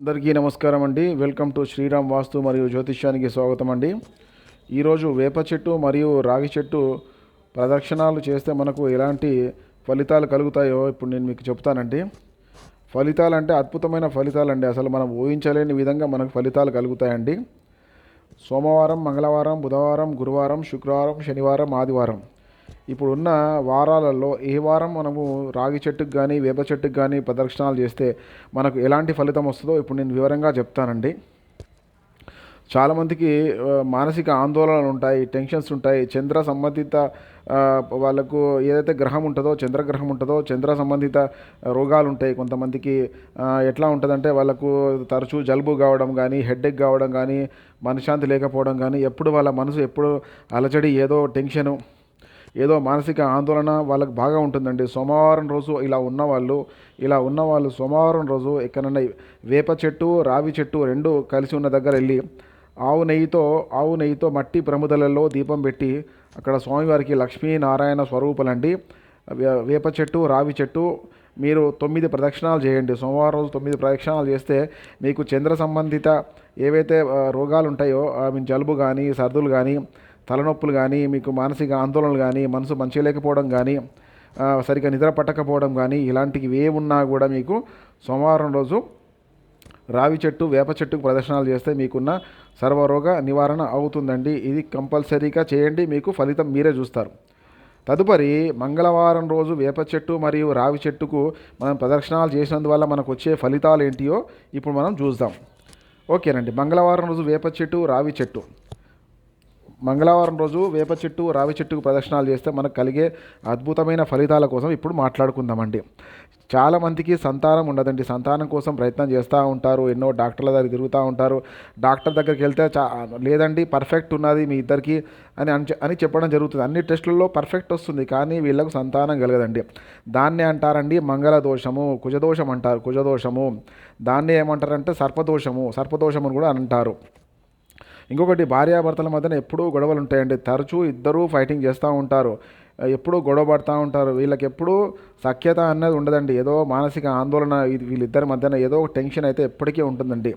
అందరికీ నమస్కారం అండి. వెల్కమ్ టు శ్రీరామ్ వాస్తు మరియు జ్యోతిష్యానికి స్వాగతం అండి. ఈరోజు వేప చెట్టు మరియు రాగి చెట్టు ప్రదక్షిణాలు చేస్తే మనకు ఎలాంటి ఫలితాలు కలుగుతాయో ఇప్పుడు నేను మీకు చెప్తానండి. ఫలితాలు అంటే అద్భుతమైన ఫలితాలు అండి అసలు మనం ఊహించలేని విధంగా మనకు ఫలితాలు కలుగుతాయండి. సోమవారం మంగళవారం బుధవారం గురువారం శుక్రవారం శనివారం ఆదివారం. ఇప్పుడున్న వారాలలో ఏ వారం మనము రాగి చెట్టుకు కానీ వేప చెట్టుకు కానీ ప్రదక్షిణాలు చేస్తే మనకు ఎలాంటి ఫలితం వస్తుందో ఇప్పుడు నేను వివరంగా చెప్తానండి. చాలామందికి మానసిక ఆందోళనలు ఉంటాయి టెన్షన్స్ ఉంటాయి. చంద్ర సంబంధిత వాళ్ళకు ఏదైతే గ్రహం ఉంటుందో చంద్రగ్రహం ఉంటుందో చంద్ర సంబంధిత రోగాలు ఉంటాయి. కొంతమందికి ఎట్లా ఉంటుందంటే వాళ్ళకు తరచూ జలుబు కావడం కానీ హెడ్ఏక్ కావడం కానీ మనశ్శాంతి లేకపోవడం కానీ ఎప్పుడు వాళ్ళ మనసు ఎప్పుడు అలజడి ఏదో టెన్షను ఏదో మానసిక ఆందోళన వాళ్ళకి బాగా ఉంటుందండి. సోమవారం రోజు ఇలా ఉన్నవాళ్ళు ఇలా ఉన్నవాళ్ళు సోమవారం రోజు ఎక్కడన్నా వేప చెట్టు రావి చెట్టు రెండు కలిసి ఉన్న దగ్గర వెళ్ళి ఆవు నెయ్యితో ఆవు నెయ్యితో మట్టి ప్రముదలలో దీపం పెట్టి అక్కడ స్వామివారికి లక్ష్మీనారాయణ స్వరూపులండి. వే- వేప చెట్టు రావి చెట్టు మీరు తొమ్మిది ప్రదక్షిణాలు చేయండి. సోమవారం రోజు తొమ్మిది ప్రదక్షిణాలు చేస్తే మీకు చంద్ర సంబంధిత ఏవైతే రోగాలు ఉంటాయో ఐ మీన్ జలుబు కానీ సర్దులు కానీ తలనొప్పులు కానీ మీకు మానసిక ఆందోళనలు కానీ మనసు మంచి లేకపోవడం కానీ సరిగ్గా నిద్ర పట్టకపోవడం కానీ ఇలాంటివి ఏమున్నా కూడా మీకు సోమవారం రోజు రావి చెట్టు వేప చెట్టుకు ప్రదర్శనలు చేస్తే మీకున్న సర్వరోగ నివారణ అవుతుందండి. ఇది కంపల్సరీగా చేయండి. మీకు ఫలితం మీరే చూస్తారు. తదుపరి మంగళవారం రోజు వేప చెట్టు మరియు రావి చెట్టుకు మనం ప్రదక్షిణాలు చేసినందువల్ల మనకు వచ్చే ఫలితాలు ఏంటియో ఇప్పుడు మనం చూద్దాం. ఓకేనండి. మంగళవారం రోజు వేప చెట్టు రావి చెట్టు. మంగళవారం రోజు వేప చెట్టు రావి చెట్టుకు ప్రదక్షిణాలు చేస్తే మనకు కలిగే అద్భుతమైన ఫలితాల కోసం ఇప్పుడు మాట్లాడుకుందామండి. చాలామందికి సంతానం ఉండదండి. సంతానం కోసం ప్రయత్నం చేస్తూ ఉంటారు. ఎన్నో డాక్టర్ల దగ్గర తిరుగుతూ ఉంటారు. డాక్టర్ దగ్గరికి వెళ్తే చా లేదండి పర్ఫెక్ట్ ఉన్నది మీ ఇద్దరికి అని అని చెప్పడం జరుగుతుంది. అన్ని టెస్టులలో పర్ఫెక్ట్ వస్తుంది కానీ వీళ్ళకు సంతానం కలగదండి. దాన్నే అంటారండి మంగళ దోషము కుజదోషం అంటారు. కుజదోషము. దాన్నే ఏమంటారంటే సర్పదోషము సర్పదోషం అని కూడా అంటారు. ఇంకొకటి భార్యాభర్తల మధ్యన ఎప్పుడూ గొడవలు ఉంటాయండి. తరచూ ఇద్దరూ ఫైటింగ్ చేస్తూ ఉంటారు. ఎప్పుడూ గొడవ పడుతూ ఉంటారు. వీళ్ళకి ఎప్పుడూ సఖ్యత అన్నది ఉండదండి. ఏదో మానసిక ఆందోళన వీళ్ళిద్దరి మధ్యన ఏదో ఒక టెన్షన్ అయితే ఎప్పటికీ ఉంటుందండి.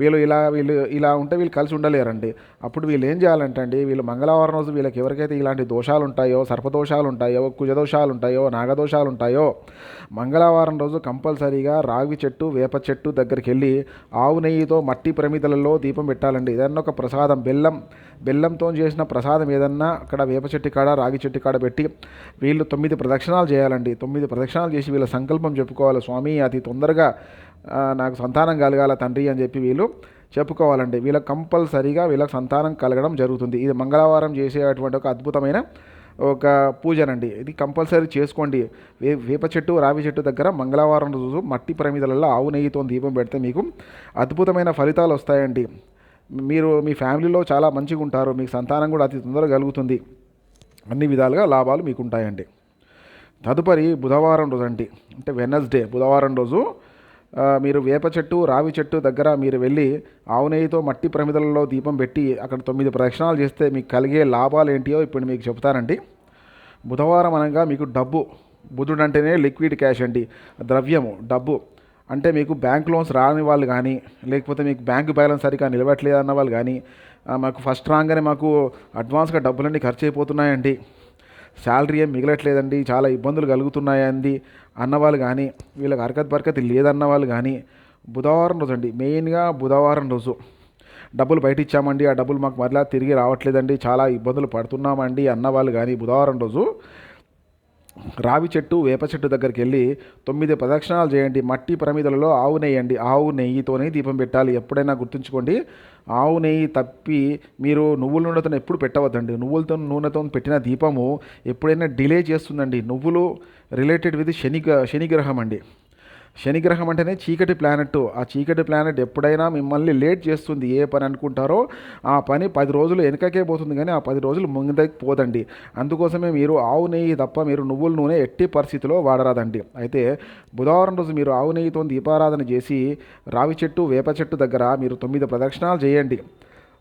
వీళ్ళు ఇలా వీళ్ళు ఇలా ఉంటే వీళ్ళు కలిసి ఉండలేరండి. అప్పుడు వీళ్ళు ఏం చేయాలంటే అండి వీళ్ళు మంగళవారం రోజు వీళ్ళకి ఎవరికైతే ఇలాంటి దోషాలు ఉంటాయో సర్పదోషాలు ఉంటాయో కుజదోషాలు ఉంటాయో నాగదోషాలు ఉంటాయో మంగళవారం రోజు కంపల్సరీగా రావి చెట్టు వేప చెట్టు దగ్గరికి వెళ్ళి ఆవు నెయ్యితో మట్టి ప్రమిదలలో దీపం పెట్టాలండి. ఏదన్నా ఒక ప్రసాదం బెల్లం బెల్లంతో చేసిన ప్రసాదం ఏదన్నా అక్కడ వేప చెట్టు కాడ రాగి చెట్టు కాడ పెట్టి వీళ్ళు తొమ్మిది ప్రదక్షిణాలు చేయాలండి. తొమ్మిది ప్రదక్షిణాలు చేసి వీళ్ళ సంకల్పం చెప్పుకోవాలి. స్వామి అతి తొందరగా నాకు సంతానం కలగాల తండ్రి అని చెప్పి వీళ్ళు చెప్పుకోవాలండి. వీళ్ళకి కంపల్సరీగా వీళ్ళకి సంతానం కలగడం జరుగుతుంది. ఇది మంగళవారం చేసేటువంటి ఒక అద్భుతమైన ఒక పూజనండి. ఇది కంపల్సరీ చేసుకోండి. వే వేప చెట్టు రావి చెట్టు దగ్గర మంగళవారం రోజు మట్టి ప్రమిదలలో ఆవు నెయ్యితో దీపం పెడితే మీకు అద్భుతమైన ఫలితాలు వస్తాయండి. మీరు మీ ఫ్యామిలీలో చాలా మంచిగా ఉంటారు. మీకు సంతానం కూడా అతి తొందరగా కలుగుతుంది. అన్ని విధాలుగా లాభాలు మీకు ఉంటాయండి తదుపరి బుధవారం రోజు అండి అంటే వెనస్డే బుధవారం రోజు మీరు వేప చెట్టు రావి చెట్టు దగ్గర మీరు వెళ్ళి ఆవు నెయ్యితో మట్టి ప్రమిదలలో దీపం పెట్టి అక్కడ తొమ్మిది ప్రదక్షిణాలు చేస్తే మీకు కలిగే లాభాలు ఏంటియో ఇప్పుడు మీకు చెప్తానండి బుధవారం అనగా మీకు డబ్బు బుధుడు అంటేనే లిక్విడ్ క్యాష్ అండి ద్రవ్యము డబ్బు. అంటే మీకు బ్యాంక్ లోన్స్ రాని వాళ్ళు కానీ లేకపోతే మీకు బ్యాంక్ బ్యాలెన్స్ సరిగా నిలబెట్టలేదు అన్న వాళ్ళు కానీ మాకు ఫస్ట్ రాగానే మాకు అడ్వాన్స్గా డబ్బులన్నీ ఖర్చు అయిపోతున్నాయండి. శాలరీ ఏం మిగలట్లేదండి చాలా ఇబ్బందులు కలుగుతున్నాయండి అన్నవాళ్ళు కానీ వీళ్ళకి హరకత్ బరకత్ లేదన్న వాళ్ళు కానీ బుధవారం రోజు అండి మెయిన్గా బుధవారం రోజు డబ్బులు బయట ఇచ్చామండి ఆ డబ్బులు మాకు మరలా తిరిగి రావట్లేదండి చాలా ఇబ్బందులు పడుతున్నామండి అన్నవాళ్ళు కానీ బుధవారం రోజు రావి చెట్టు వేప చెట్టు దగ్గరికి వెళ్ళి తొమ్మిది ప్రదక్షిణాలు చేయండి. మట్టి ప్రమిదలలో ఆవు నెయ్యండి ఆవు నెయ్యితోనే దీపం పెట్టాలి. ఎప్పుడైనా గుర్తుంచుకోండి ఆవు నెయ్యి తప్పి మీరు నువ్వుల నూనెతో ఎప్పుడు పెట్టవద్దండి. నువ్వులతో నూనెతో పెట్టిన దీపము ఎప్పుడైనా డిలే చేస్తుందండి. నువ్వులు రిలేటెడ్ విత్ శని శనిగ్రహం అండి. శనిగ్రహం అంటేనే చీకటి ప్లానెట్ ఆ చీకటి ప్లానెట్ ఎప్పుడైనా మిమ్మల్ని లేట్ చేస్తుంది. ఏ పని అనుకుంటారో ఆ పని పది రోజులు వెనకకే పోతుంది కానీ ఆ పది రోజులు ముందుకు పోదండి. అందుకోసమే మీరు ఆవు నెయ్యి తప్ప మీరు నువ్వుల నూనె ఎట్టి పరిస్థితిలో వాడరాదండి. అయితే బుధవారం రోజు మీరు ఆవు నెయ్యితో దీపారాధన చేసి రావి చెట్టు వేప చెట్టు దగ్గర మీరు తొమ్మిది ప్రదక్షిణాలు చేయండి.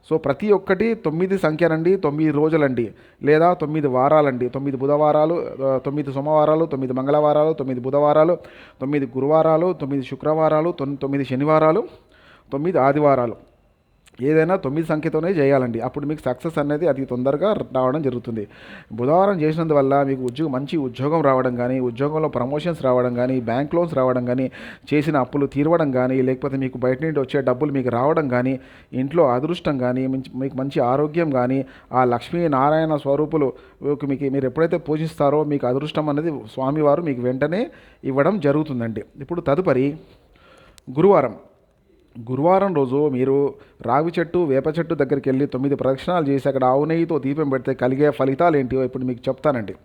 సో ప్రతి ఒక్కటి తొమ్మిది సంఖ్యనండి తొమ్మిది రోజులండి లేదా తొమ్మిది వారాలండి. తొమ్మిది బుధవారాలు తొమ్మిది సోమవారాలు తొమ్మిది మంగళవారాలు తొమ్మిది బుధవారాలు తొమ్మిది గురువారాలు తొమ్మిది శుక్రవారాలు తొమ్మిది శనివారాలు తొమ్మిది ఆదివారాలు. ఏదైనా తొమ్మిది సంఖ్యతోనే చేయాలండి. అప్పుడు మీకు సక్సెస్ అనేది అతి తొందరగా రావడం జరుగుతుంది. బుధవారం చేసినందువల్ల మీకు ఉద్యోగం మంచి ఉద్యోగం రావడం కానీ ఉద్యోగంలో ప్రమోషన్స్ రావడం కానీ బ్యాంక్ లోన్స్ రావడం కానీ చేసిన అప్పులు తీరవడం కానీ లేకపోతే మీకు బయట నుండి వచ్చే డబ్బులు మీకు రావడం కానీ ఇంట్లో అదృష్టం కానీ మీకు మంచి ఆరోగ్యం కానీ ఆ లక్ష్మీ నారాయణ స్వరూపులు మీకు మీరు ఎప్పుడైతే పూజిస్తారో మీకు అదృష్టం అనేది స్వామివారు మీకు వెంటనే ఇవ్వడం జరుగుతుందండి. ఇప్పుడు తదుపరి గురువారం. గురువారం రోజు మీరు రావి చెట్టు వేప చెట్టు దగ్గరికి వెళ్ళి తొమ్మిది ప్రదక్షిణాలు చేసి అక్కడ ఆవు నెయ్యితో దీపం పెడితే కలిగే ఫలితాలు ఏంటివో ఇప్పుడు మీకు చెప్తానండి.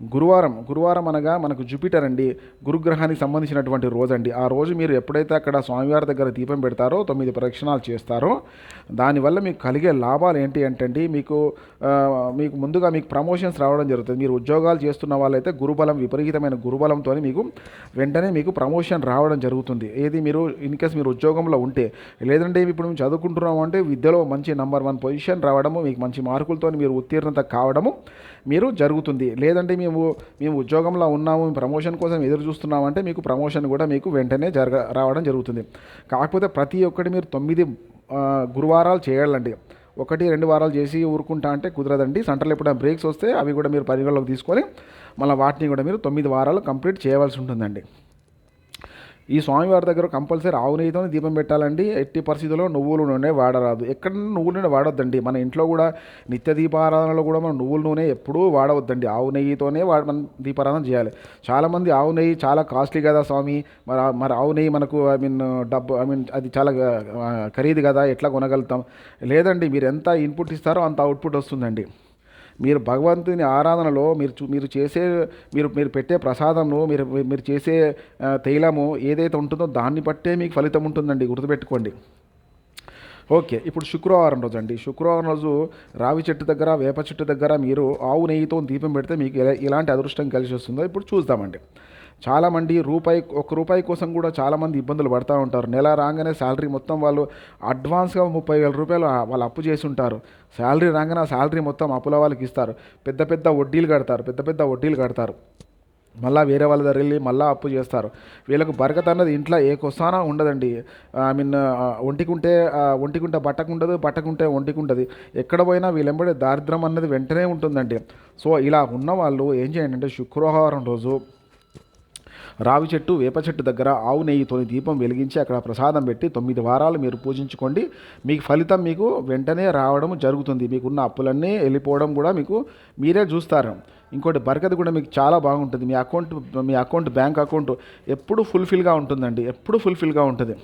గురువారం గురువారం అనగా మనకు జూపిటర్ అండి గురుగ్రహానికి సంబంధించినటువంటి రోజు అండి ఆ రోజు మీరు ఎప్పుడైతే అక్కడ స్వామివారి దగ్గర దీపం పెడతారో తొమ్మిది ప్రదక్షిణాలు చేస్తారో దానివల్ల మీకు కలిగే లాభాలు ఏంటి అంటే మీకు మీకు ముందుగా మీకు ప్రమోషన్స్ రావడం జరుగుతుంది. మీరు ఉద్యోగాలు చేస్తున్న వాళ్ళైతే గురుబలం విపరీతమైన గురుబలంతో మీకు వెంటనే మీకు ప్రమోషన్ రావడం జరుగుతుంది. ఏది మీరు ఇన్ కేస్ మీరు ఉద్యోగంలో ఉంటే లేదంటే ఇప్పుడు మేము చదువుకుంటున్నాము అంటే విద్యలో మంచి నంబర్ వన్ పొజిషన్ రావడము మీకు మంచి మార్కులతో మీరు ఉత్తీర్ణత కావడము మీరు జరుగుతుంది. లేదంటే మేము మేము ఉద్యోగంలో ఉన్నాము ప్రమోషన్ కోసం ఎదురు చూస్తున్నామంటే మీకు ప్రమోషన్ కూడా మీకు వెంటనే జరగ రావడం జరుగుతుంది. కాకపోతే ప్రతి ఒక్కటి మీరు తొమ్మిది గురువారాలు చేయాలండి. ఒకటి రెండు వారాలు చేసి ఊరుకుంటా అంటే కుదరదండి. సెంటర్లో ఎప్పుడైనా బ్రేక్స్ వస్తే అవి కూడా మీరు పరిగణలోకి తీసుకొని మళ్ళీ వాటిని కూడా మీరు తొమ్మిది వారాలు కంప్లీట్ చేయవలసి ఉంటుందండి. ఈ స్వామివారి దగ్గర కంపల్సరీ ఆవు నెయ్యితోనే దీపం పెట్టాలండి. ఎట్టి పరిస్థితుల్లో నువ్వుల నూనె వాడరాదు. ఎక్కడ నువ్వుల నూనె వాడొద్దండి. మన ఇంట్లో కూడా నిత్య దీపారాధనలో కూడా మనం నువ్వుల నూనె ఎప్పుడూ వాడవద్దండి. ఆవు నెయ్యితోనే వాడ మనం దీపారాధన చేయాలి. చాలామంది ఆవు నెయ్యి చాలా కాస్ట్లీ కదా స్వామి. మరి మరి ఆవు నెయ్యి మనకు ఐ మీన్ డబ్బు ఐ మీన్ అది చాలా ఖరీదు కదా. ఎట్లా కొనగలుగుతాం? లేదండి మీరు ఎంత ఇన్పుట్ ఇస్తారో అంత అవుట్పుట్ వస్తుందండి. మీరు భగవంతుని ఆరాధనలో మీరు చూ- మీరు చేసే మీరు మీరు పెట్టే ప్రసాదము మీరు మీరు చేసే తైలము ఏదైతే ఉంటుందో దాన్ని బట్టే మీకు ఫలితం ఉంటుందండి గుర్తుపెట్టుకోండి. ఓకే ఇప్పుడు శుక్రవారం రోజు అండి శుక్రవారం రోజు రావి చెట్టు దగ్గర వేప చెట్టు దగ్గర మీరు ఆవు నెయ్యితో దీపం పెడితే మీకు ఎలా- ఎలాంటి అదృష్టం కలిసి వస్తుందో ఇప్పుడు చూద్దామండి. చాలామంది రూపాయి ఒక రూపాయి కోసం కూడా చాలామంది ఇబ్బందులు పడుతూ ఉంటారు. నెల రాగానే శాలరీ మొత్తం వాళ్ళు అడ్వాన్స్గా ముప్పై వేల రూపాయలు వాళ్ళు అప్పు చేసి ఉంటారు. శాలరీ రాగానే ఆ శాలరీ మొత్తం అప్పుల వాళ్ళకి ఇస్తారు. పెద్ద పెద్ద వడ్డీలు కడతారు పెద్ద పెద్ద వడ్డీలు కడతారు. మళ్ళీ వేరే వాళ్ళ దగ్గర వెళ్ళి మళ్ళీ అప్పు చేస్తారు. వీళ్ళకు బరకత అన్నది ఇంట్లో ఏ కొసాన ఉండదండి. ఐ మీన్ ఒంటికుంటే ఆ, ఒంటికుంటే బట్టకుండదు బట్టకుంటే ఒంటికుంటుంది. ఎక్కడ పోయినా వీళ్ళెంబడే దారిద్రం అన్నది వెంటనే ఉంటుందండి. సో ఇలా ఉన్న వాళ్ళు ఏం చేయండి అంటే శుక్రవారం రోజు రావి చెట్టు వేప చెట్టు దగ్గర ఆవు నెయ్యితోని దీపం వెలిగించి అక్కడ ప్రసాదం పెట్టి తొమ్మిది వారాలు మీరు పూజించుకోండి. మీకు ఫలితం మీకు వెంటనే రావడం జరుగుతుంది. మీకున్న అప్పులన్నీ వెళ్ళిపోవడం కూడా మీకు మీరే చూస్తారు. ఇంకోటి బరకత కూడా మీకు చాలా బాగుంటుంది. మీ అకౌంట్ మీ అకౌంట్ బ్యాంక్ అకౌంట్ ఎప్పుడు ఫుల్ఫిల్గా ఉంటుందండి. ఎప్పుడు ఫుల్ఫిల్గా ఉంటుంది.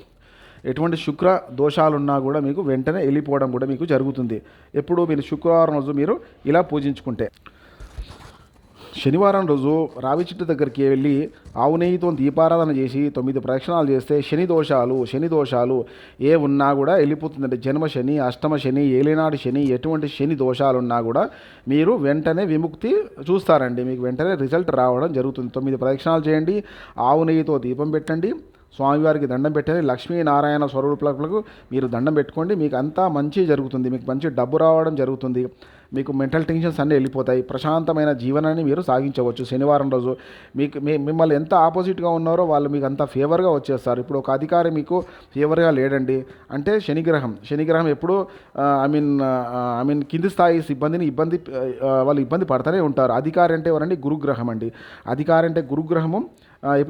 ఎటువంటి శుక్ర దోషాలున్నా కూడా మీకు వెంటనే వెళ్ళిపోవడం కూడా మీకు జరుగుతుంది. ఎప్పుడు మీరు శుక్రవారం రోజు మీరు ఇలా పూజించుకుంటే. శనివారం రోజు రావి చెట్టు దగ్గరికి వెళ్ళి ఆవు నెయ్యితో దీపారాధన చేసి తొమ్మిది ప్రదక్షిణాలు చేస్తే శని దోషాలు శని దోషాలు ఏ ఉన్నా కూడా వెళ్ళిపోతుందంటే జన్మ శని అష్టమ శని ఏలినాడు శని ఎటువంటి శని దోషాలు ఉన్నా కూడా మీరు వెంటనే విముక్తి చూస్తారండి. మీకు వెంటనే రిజల్ట్ రావడం జరుగుతుంది. తొమ్మిది ప్రదక్షిణాలు చేయండి. ఆవు నెయ్యితో దీపం పెట్టండి. స్వామివారికి దండం పెట్టండి లక్ష్మీనారాయణ స్వరూపులకు మీరు దండం పెట్టుకోండి. మీకు అంతా మంచి జరుగుతుంది. మీకు మంచి డబ్బు రావడం జరుగుతుంది. మీకు మెంటల్ టెన్షన్స్ అన్నీ వెళ్ళిపోతాయి. ప్రశాంతమైన జీవనాన్ని మీరు సాగించవచ్చు శనివారం రోజు. మీకు మీ మిమ్మల్ని ఎంత ఆపోజిట్గా ఉన్నారో వాళ్ళు మీకు అంత ఫేవర్గా వచ్చేస్తారు. ఇప్పుడు ఒక అధికారి మీకు ఫేవర్గా లేడండి అంటే శనిగ్రహం. శనిగ్రహం ఎప్పుడు ఐ మీన్ ఐ మీన్ కింది స్థాయి సిబ్బందిని ఇబ్బంది వాళ్ళు ఇబ్బంది పడుతూనే ఉంటారు. అధికారి అంటే ఎవరండి? గురుగ్రహం అండి. అధికారి అంటే గురుగ్రహము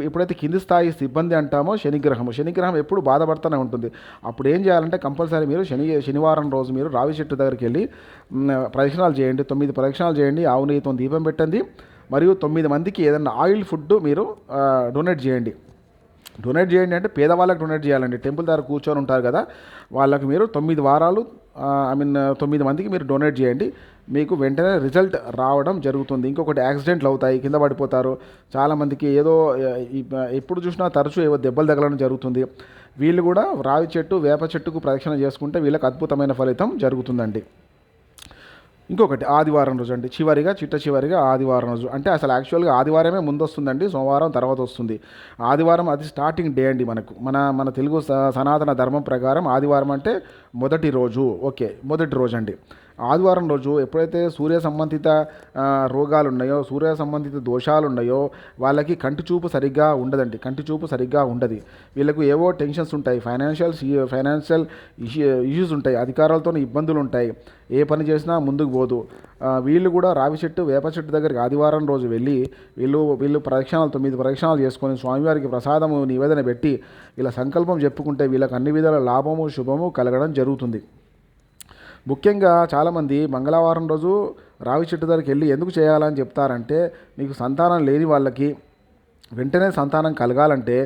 ఎప్పుడైతే కింది స్థాయి సిబ్బంది అంటామో శనిగ్రహము శనిగ్రహం ఎప్పుడు బాధపడుతూనే ఉంటుంది. అప్పుడు ఏం చేయాలంటే కంపల్సరీ మీరు శని శనివారం రోజు మీరు రావి చెట్టు దగ్గరికి వెళ్ళి ప్రదక్షిణాలు చేయండి తొమ్మిది ప్రదక్షిణాలు చేయండి ఆవు నెయ్యితో దీపం పెట్టండి మరియు తొమ్మిది మందికి ఏదైనా ఆయిల్ ఫుడ్ మీరు డొనేట్ చేయండి. డొనేట్ చేయండి అంటే పేదవాళ్ళకి డొనేట్ చేయాలండి. టెంపుల్ దగ్గర కూర్చొని ఉంటారు కదా వాళ్ళకి మీరు తొమ్మిది వారాలు ఐ మీన్ తొమ్మిది మందికి మీరు డొనేట్ చేయండి. మీకు వెంటనే రిజల్ట్ రావడం జరుగుతుంది. ఇంకొకటి యాక్సిడెంట్లు అవుతాయి కింద పడిపోతారు. చాలామందికి ఏదో ఎప్పుడు చూసినా తరచూ ఏవో దెబ్బలు తగలడం జరుగుతుంది. వీళ్ళు కూడా రావి చెట్టు వేప చెట్టుకు ప్రదక్షిణ చేసుకుంటే వీళ్ళకి అద్భుతమైన ఫలితం జరుగుతుందండి. ఇంకొకటి ఆదివారం రోజు అండి. చివరిగా చిట్ట చివరిగా ఆదివారం రోజు. అంటే అసలు యాక్చువల్గా ఆదివారమే ముందు వస్తుందండి సోమవారం తర్వాత వస్తుంది. ఆదివారం అది స్టార్టింగ్ డే అండి మనకు. మన మన తెలుగు స- సనాతన ధర్మం ప్రకారం ఆదివారం అంటే మొదటి రోజు. ఓకే మొదటి రోజు అండి ఆదివారం రోజు ఎప్పుడైతే సూర్య సంబంధిత రోగాలు ఉన్నాయో సూర్య సంబంధిత దోషాలు ఉన్నాయో వాళ్ళకి కంటి చూపు సరిగ్గా ఉండదండి. కంటి చూపు సరిగ్గా ఉండదు. వీళ్ళకు ఏవో టెన్షన్స్ ఉంటాయి. ఫైనాన్షియల్ ఫైనాన్షియల్ ఇష్యూస్ ఉంటాయి. అధికారాలతో ఇబ్బందులు ఉంటాయి. ఏ పని చేసినా ముందుకు పోదు. వీళ్ళు కూడా రావి చెట్టు వేప చెట్టు దగ్గరికి ఆదివారం రోజు వెళ్ళి వీళ్ళు వీళ్ళు ప్రదక్షిణాలు తొమ్మిది ప్రదక్షిణాలు చేసుకొని స్వామివారికి ప్రసాదము నివేదన పెట్టి వీళ్ళ సంకల్పం చెప్పుకుంటే వీళ్ళకి అన్ని విధాల లాభము శుభము కలగడం జరుగుతుంది. ముఖ్యంగా చాలామంది మంగళవారం రోజు రావి చెట్టు దగ్గరికి వెళ్ళి ఎందుకు చేయాలని చెప్తారంటే మీకు సంతానం లేని వాళ్ళకి వెంటనే సంతానం కలగాలంటే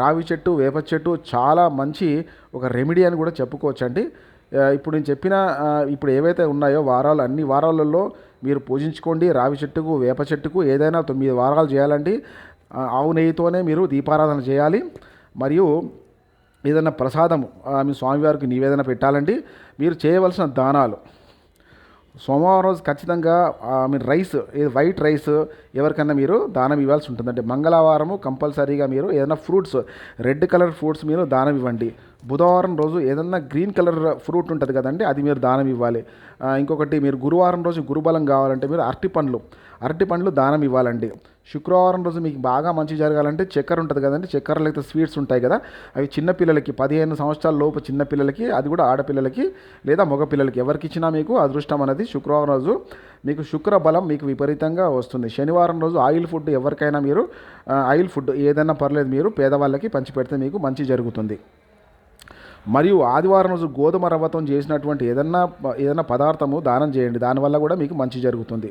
రావి చెట్టు వేప చెట్టు చాలా మంచి ఒక రెమెడీ అని కూడా చెప్పుకోవచ్చండి. ఇప్పుడు నేను చెప్పిన ఇప్పుడు ఏవైతే ఉన్నాయో వారాలు అన్ని వారాలలో మీరు పూజించుకోండి. రావి చెట్టుకు వేప చెట్టుకు ఏదైనా తొమ్మిది వారాలు చేయాలండి. ఆవు నెయ్యితోనే మీరు దీపారాధన చేయాలి. మరియు ఏదైనా ప్రసాదం ఆమె స్వామివారికి నివేదన పెట్టాలండి మీరు చేయవలసిన దానాలు. సోమవారం రోజు ఖచ్చితంగా మీరు రైస్ ఇది వైట్ రైస్ ఎవరికైనా మీరు దానం ఇవ్వాల్సి ఉంటుందండి మంగళవారము కంపల్సరీగా మీరు ఏదైనా ఫ్రూట్స్ రెడ్ కలర్ ఫ్రూట్స్ మీరు దానం ఇవ్వండి. బుధవారం రోజు ఏదన్నా గ్రీన్ కలర్ ఫ్రూట్ ఉంటుంది కదండి అది మీరు దానం ఇవ్వాలి. ఇంకొకటి మీరు గురువారం రోజు గురుబలం కావాలంటే మీరు అరటి పండ్లు అరటి పండ్లు దానం ఇవ్వాలండి. శుక్రవారం రోజు మీకు బాగా మంచి జరగాలంటే చక్కెర ఉంటుంది కదండి. చక్కెర లేకపోతే స్వీట్స్ ఉంటాయి కదా. అవి చిన్నపిల్లలకి పదిహేను సంవత్సరాల లోపు చిన్నపిల్లలకి అది కూడా ఆడపిల్లలకి లేదా మగపిల్లలకి ఎవరికి ఇచ్చినా మీకు అదృష్టం అనేది శుక్రవారం రోజు మీకు శుక్ర బలం మీకు విపరీతంగా వస్తుంది. శనివారం రోజు ఆయిల్ ఫుడ్ ఎవరికైనా మీరు ఆయిల్ ఫుడ్ ఏదైనా పర్లేదు మీరు పేదవాళ్ళకి పంచిపెడితే మీకు మంచి జరుగుతుంది. మరియు ఆదివారం రోజు గోధుమ రవ్వతో చేసినటువంటి ఏదన్నా ఏదైనా పదార్థము దానం చేయండి. దానివల్ల కూడా మీకు మంచి జరుగుతుంది.